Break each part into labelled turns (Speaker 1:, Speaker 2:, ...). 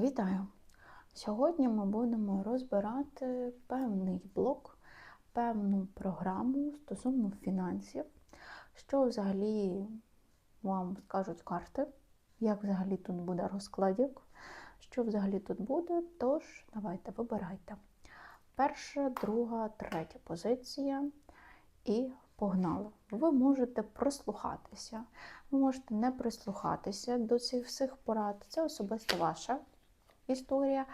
Speaker 1: Вітаю! Сьогодні ми будемо розбирати певний блок, певну програму стосовно фінансів, що взагалі вам скажуть карти, як взагалі тут буде розкладик, що взагалі тут буде. Тож, давайте вибирайте. Перша, друга, третя позиція. І погнали. Ви можете прислухатися, ви можете не прислухатися до цих всіх порад. Це особисто ваша історія.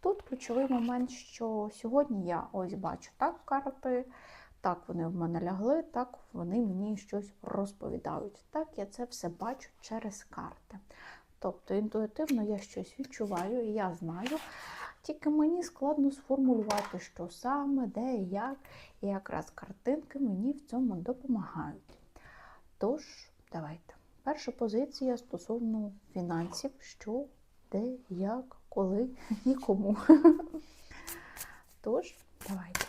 Speaker 1: Тут ключовий момент, що сьогодні я ось бачу так карти, так вони в мене лягли, так вони мені щось розповідають. Так, я це все бачу через карти. Тобто інтуїтивно я щось відчуваю, і я знаю. Тільки мені складно сформулювати, що саме, де як, і якраз картинки мені в цьому допомагають. Тож, давайте. Перша позиція стосовно фінансів, що, де, як, коли і кому. Тож, давайте.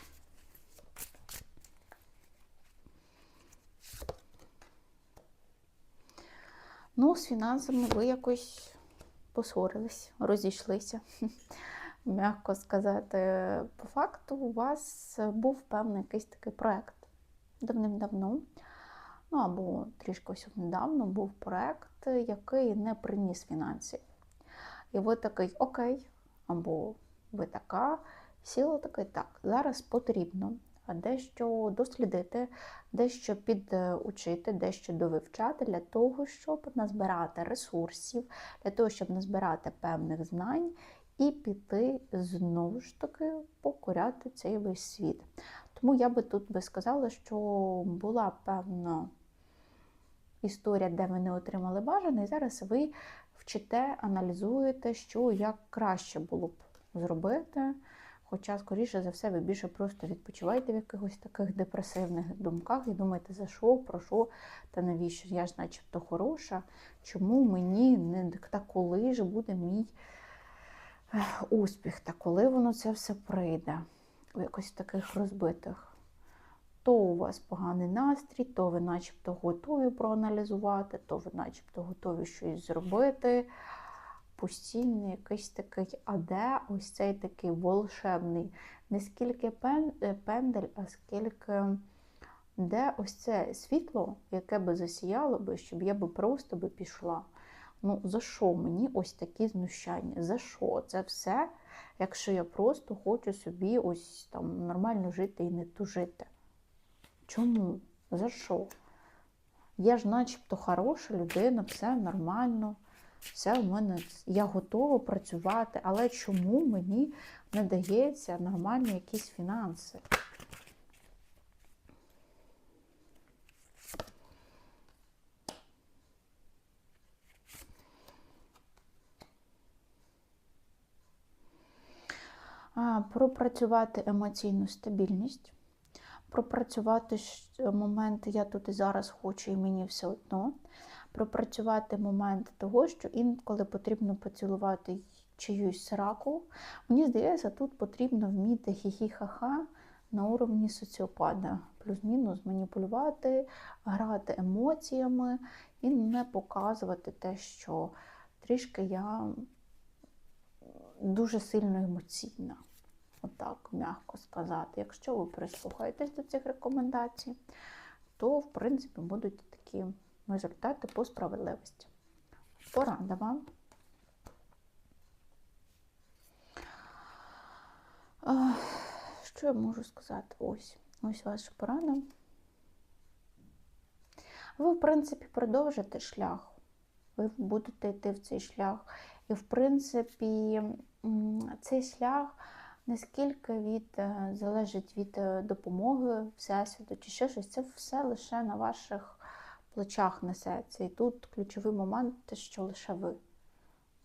Speaker 1: Ну, з фінансами ви якось посварились, розійшлися. М'яко сказати, по факту, у вас був певний якийсь такий проєкт давним-давно. Ну або трішки ось недавно був проєкт, який не приніс фінансів. І ви такий окей, або ви така, сіла такий так. Зараз потрібно дещо дослідити, дещо підучити, дещо довивчати для того, щоб назбирати ресурсів, для того, щоб назбирати певних знань і піти знову ж таки покоряти цей весь світ. Тому я би тут би сказала, що була певна історія, де ви не отримали бажане, і зараз ви вчите, аналізуєте, що як краще було б зробити. Хоча, скоріше за все, ви більше просто відпочиваєте в якихось таких депресивних думках і думаєте, за що, про що та навіщо? Я ж начебто хороша, чому мені не та коли ж буде мій успіх, та коли воно це все прийде у якось таких розбитих. То у вас поганий настрій, то ви начебто готові проаналізувати, то ви начебто готові щось зробити. Постійний якийсь такий, а де ось цей такий волшебний, не скільки пендель, а скільки де ось це світло, яке би засіяло би, щоб я би просто би пішла. Ну, за що мені ось такі знущання? За що? Це все, якщо я просто хочу собі ось там нормально жити і не тужити. Чому? За що? Я ж начебто хороша людина, все нормально, все в мене, я готова працювати, але чому мені не дається нормальні якісь фінанси? пропрацювати емоційну стабільність, пропрацювати моменти я тут і зараз хочу, і мені все одно. Пропрацювати момент того, що інколи потрібно поцілувати чиюсь сраку. Мені здається, тут потрібно вміти хі-хі-ха-ха на уровні соціопада. Плюс-мінус маніпулювати, грати емоціями і не показувати те, що трішки я дуже сильно емоційна отак м'яко сказати. Якщо ви прислухаєтесь до цих рекомендацій, то, в принципі, будуть такі результати по справедливості. Порада вам. Що я можу сказати? Ось ось ваша порада. Ви, в принципі, продовжите шлях. Ви будете йти в цей шлях. І, в принципі, цей шлях не скільки від, е, залежить від е, допомоги Всесвіту чи ще щось, це все лише на ваших плечах несеться. І тут ключовий момент, що лише ви.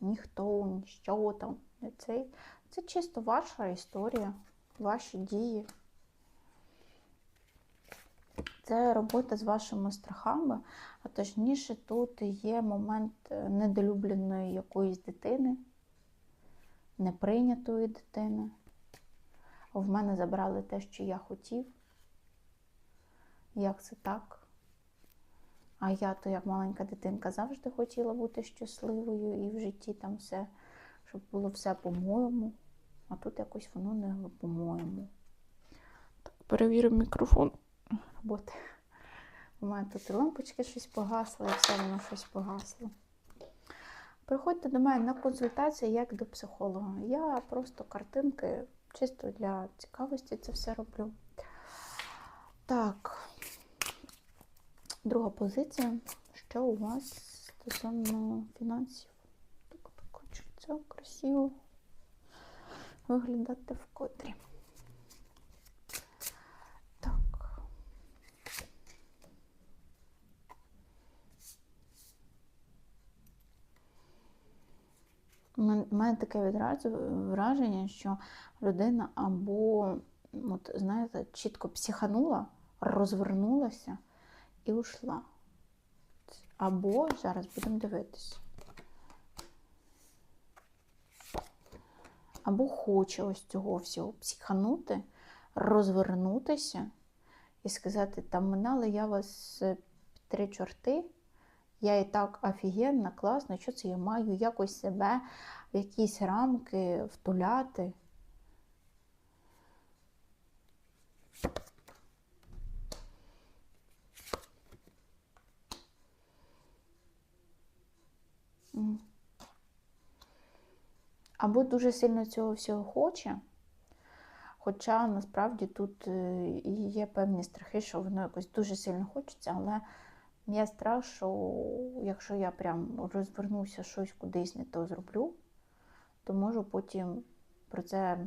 Speaker 1: Ніхто, ніщо там. Це, це чисто ваша історія, ваші дії. Це робота з вашими страхами, а точніше, тут є момент е, недолюбленої якоїсь дитини, неприйнятої дитини в мене забрали те, що я хотів. Як це так? А я то, як маленька дитинка, завжди хотіла бути щасливою і в житті там все, щоб було все по-моєму. А тут якось воно не по-моєму. Так, перевіримо мікрофон роботи. У мене тут і лампочки щось погасли, і все воно щось погасло. Приходьте до мене на консультацію як до психолога. Я просто картинки чисто для цікавості це все роблю. Так, друга позиція. Що у вас стосовно фінансів? Так, так хочеться красиво виглядати в котрі. Мене таке відразу враження, що людина або, от, знаєте, чітко психанула, розвернулася і ушла. Або зараз будемо дивитися. Або хоче ось цього всього психанути, розвернутися і сказати, там минали я вас е, три чорти, я і так офігенна, класна, що це я маю якось себе в якісь рамки втуляти. Або дуже сильно цього всього хоче, хоча насправді тут е, є певні страхи, що воно якось дуже сильно хочеться, але я страх, що якщо я прям розвернуся щось кудись не то зроблю, то можу потім про це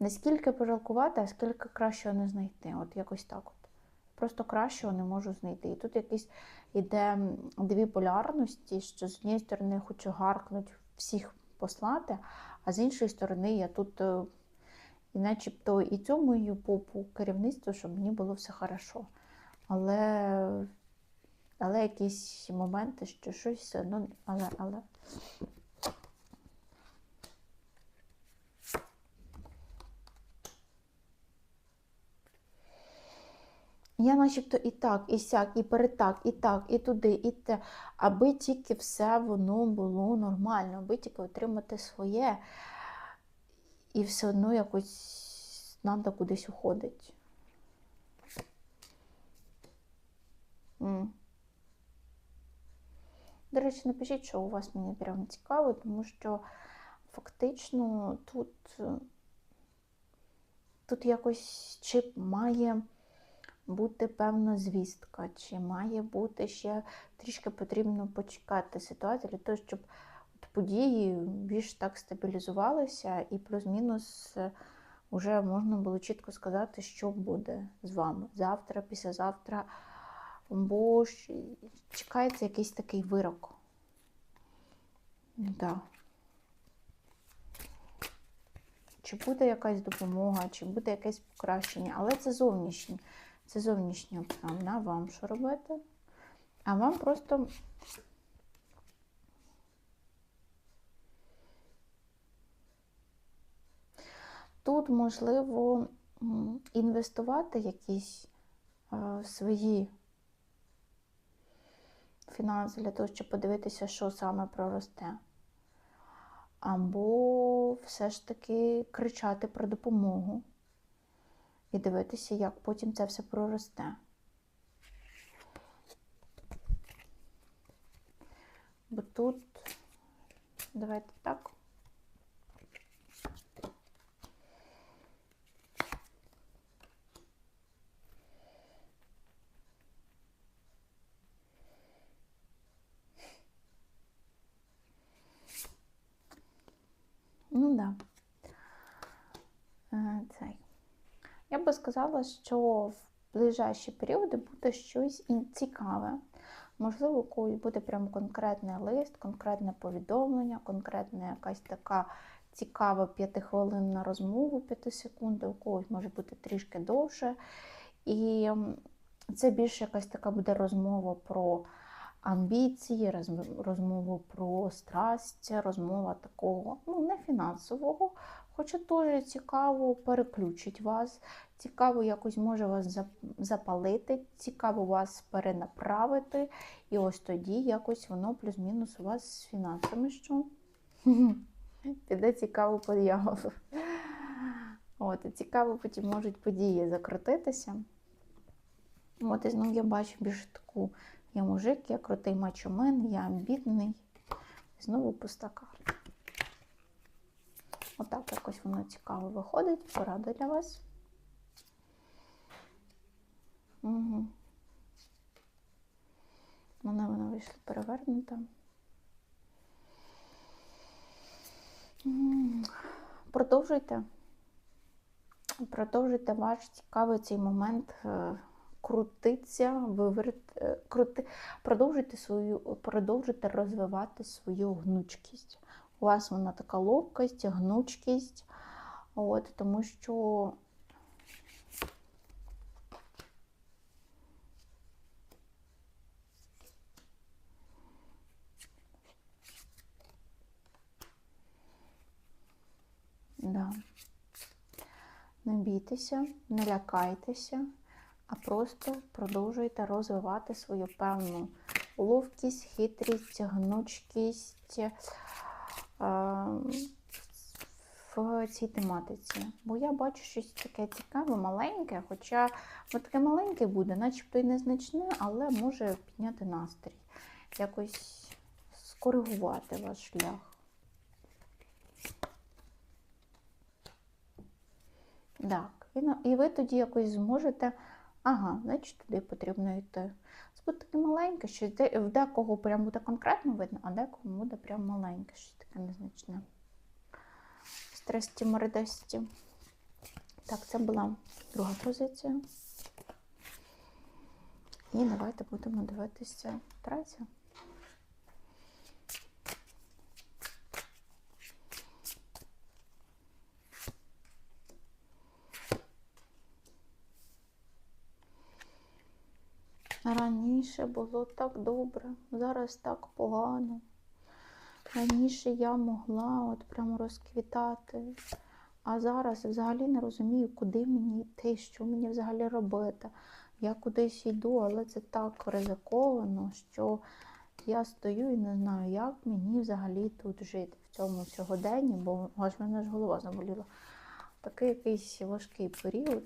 Speaker 1: не скільки пожалкувати, а скільки кращого не знайти. От якось так от. Просто кращого не можу знайти. І тут якісь іде дві полярності, що з однієї сторони хочу гаркнути всіх послати, а з іншої сторони я тут е, і начебто і цьому її попу керівництву, щоб мені було все хорошо. Але, але якісь моменти, що щось все одно, але, але. Я начебто і так, і сяк, і перетак, і так, і туди, і те, аби тільки все воно було нормально, аби тільки отримати своє, і все одно якось треба кудись уходити. М. До речі, напишіть, що у вас мені прям цікаво, тому що фактично тут, е, тут якось чи має бути певна звістка, чи має бути ще трішки потрібно почекати ситуацію для того, щоб події більш так стабілізувалися і плюс-мінус вже можна було чітко сказати, що буде з вами. Завтра, післязавтра, бо ж чекається якийсь такий вирок. Да. Чи буде якась допомога, чи буде якесь покращення, але це зовнішнє. Це зовнішній обстан. На вам що робити? А вам просто тут можливо інвестувати якісь е, свої фінанси для того, щоб подивитися, що саме проросте. Або все ж таки кричати про допомогу і дивитися, як потім це все проросте. Бо тут, давайте так. Ну да. Е, Цей. Я би сказала, що в ближайші періоди буде щось цікаве. Можливо, у когось буде прям конкретний лист, конкретне повідомлення, конкретна якась така цікава п'ятихвилинна розмова, п'яти секунд, у когось може бути трішки довше. І це більше якась така буде розмова про амбіції, розм- розмова про страсть, розмова такого, ну, не фінансового, хоча теж цікаво переключить вас, цікаво якось може вас запалити, цікаво вас перенаправити. І ось тоді якось воно плюс-мінус у вас з фінансами що. піде цікаво появу. От, і цікаво потім можуть події закрутитися. От, і знову я бачу більш таку, я мужик, я крутий мачомен, я амбітний. Знову пуста карта. Отак якось воно цікаво виходить. Порада для вас. Угу. Мене вона вийшла перевернута. Продовжуйте. Продовжуйте ваш цікавий цей момент е, крутиться, вивер... е, крути... продовжуйте свою, продовжуйте розвивати свою гнучкість. У вас вона така ловкость, гнучкість, от, тому що Да. Не бійтеся, не лякайтеся, а просто продовжуйте розвивати свою певну ловкість, хитрість, гнучкість е, в цій тематиці. Бо я бачу щось таке цікаве, маленьке, хоча таке маленьке буде, начебто і незначне, але може підняти настрій, якось скоригувати ваш шлях. Так, і, і ви тоді якось зможете, ага, значить туди потрібно йти. Це буде таке маленьке, де, в декого прям буде конкретно видно, а декому буде прям маленьке, щось таке незначне. Стресті мордесті. Так, це була друга позиція. І давайте будемо дивитися третя. Раніше було так добре, зараз так погано. Раніше я могла от прямо розквітати, а зараз взагалі не розумію, куди мені йти, що мені взагалі робити. Я кудись йду, але це так ризиковано, що я стою і не знаю, як мені взагалі тут жити в цьому сьогоденні, бо аж мене ж голова заболіла. Такий якийсь важкий період.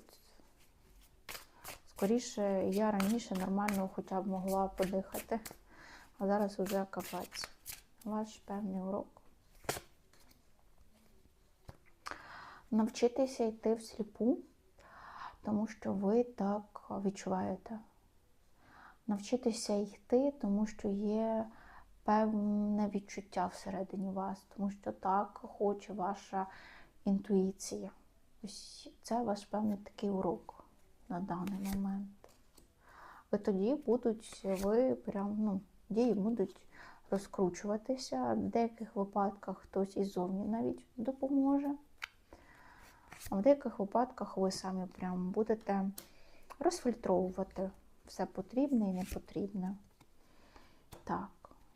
Speaker 1: Скоріше, я раніше нормально хоча б могла подихати, а зараз уже капець. Ваш певний урок. Навчитися йти всліпу, тому що ви так відчуваєте. Навчитися йти, тому що є певне відчуття всередині вас, тому що так хоче ваша інтуїція. Ось це ваш певний такий урок на даний момент. І тоді будуть ви прям, ну, дії будуть розкручуватися. В деяких випадках хтось іззовні навіть допоможе. А в деяких випадках ви самі прям будете розфільтровувати все потрібне і непотрібне. Так.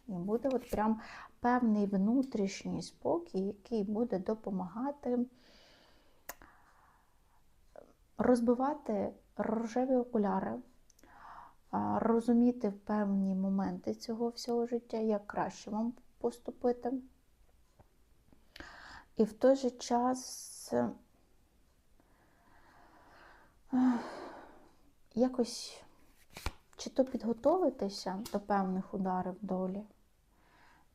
Speaker 1: І буде от прям певний внутрішній спокій, який буде допомагати розбивати рожеві окуляри, розуміти певні моменти цього всього життя, як краще вам поступити. І в той же час е, якось чи то підготовитися до певних ударів долі,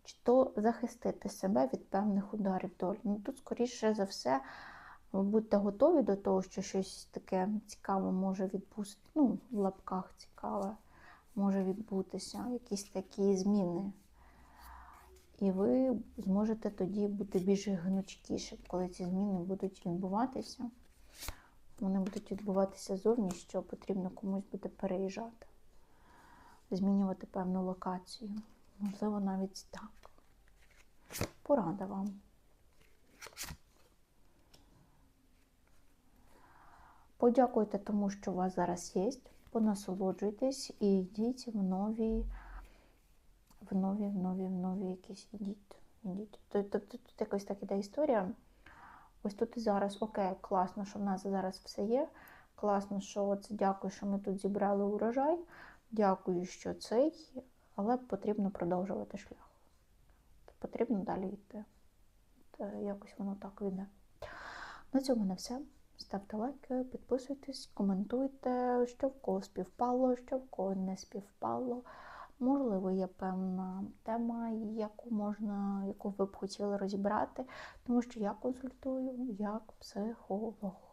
Speaker 1: чи то захистити себе від певних ударів долі. Ну тут, скоріше за все, будьте готові до того, що щось таке цікаве може відбутися, ну, в лапках цікаве може відбутися, якісь такі зміни. І ви зможете тоді бути більш гнучкішим, коли ці зміни будуть відбуватися. Вони будуть відбуватися зовні, що потрібно комусь буде переїжджати, змінювати певну локацію. Можливо, навіть так. Порада вам. Подякуйте тому, що у вас зараз є. Понасолоджуйтесь і йдіть в нові, в нові, в нові, в нові якісь йдіть. йдіть. Тобто тут, якось так іде історія. Ось тут і зараз, окей, класно, що в нас зараз все є. Класно, що от дякую, що ми тут зібрали урожай. Дякую, що цей, але потрібно продовжувати шлях. Потрібно далі йти. якось воно так йде. На цьому на все. Ставте лайки, підписуйтесь, коментуйте, що в кого співпало, що в кого не співпало. Можливо, є певна тема, яку можна, яку ви б хотіли розібрати, тому що я консультую як психолог.